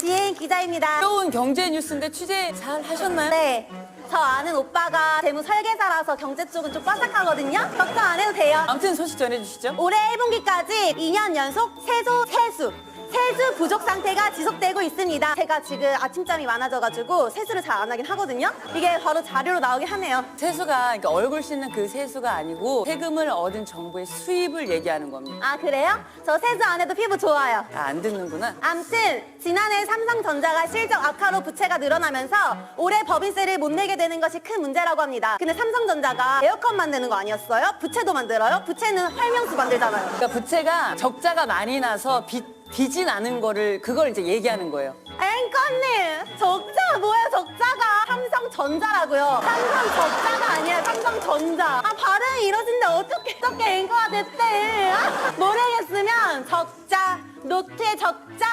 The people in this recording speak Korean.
지혜인 기자입니다. 새로운 경제 뉴스인데 취재 잘 하셨나요? 네. 저 아는 오빠가 재무 설계사라서 경제 쪽은 좀 빠삭하거든요. 걱정 안 해도 돼요. 아무튼 소식 전해주시죠. 올해 1분기까지 2년 연속 세소 세수 세수 부족 상태가 지속되고 있습니다. 제가 지금 아침잠이 많아져가지고 세수를 잘 안 하긴 하거든요. 이게 바로 자료로 나오긴 하네요. 세수가 그러니까 얼굴 씻는 그 세수가 아니고 세금을 얻은 정부의 수입을 얘기하는 겁니다. 아 그래요? 저 세수 안 해도 피부 좋아요. 아, 안 듣는구나. 암튼 지난해 삼성전자가 실적 악화로 부채가 늘어나면서 올해 법인세를 못 내게 되는 것이 큰 문제라고 합니다. 근데 삼성전자가 에어컨 만드는 거 아니었어요? 부채도 만들어요? 부채는 활명수 만들잖아요. 그러니까 부채가 적자가 많이 나서 빚, 빚이 나는 거를 그걸 이제 얘기하는 거예요. 앵커님 적자 뭐예요? 적자가 삼성전자라고요. 삼성 적자가 아니에요. 삼성전자. 아 발음이 이러진데 어떻게 어떻게 앵커가 됐대? 아? 모르겠으면 적자 노트에 적자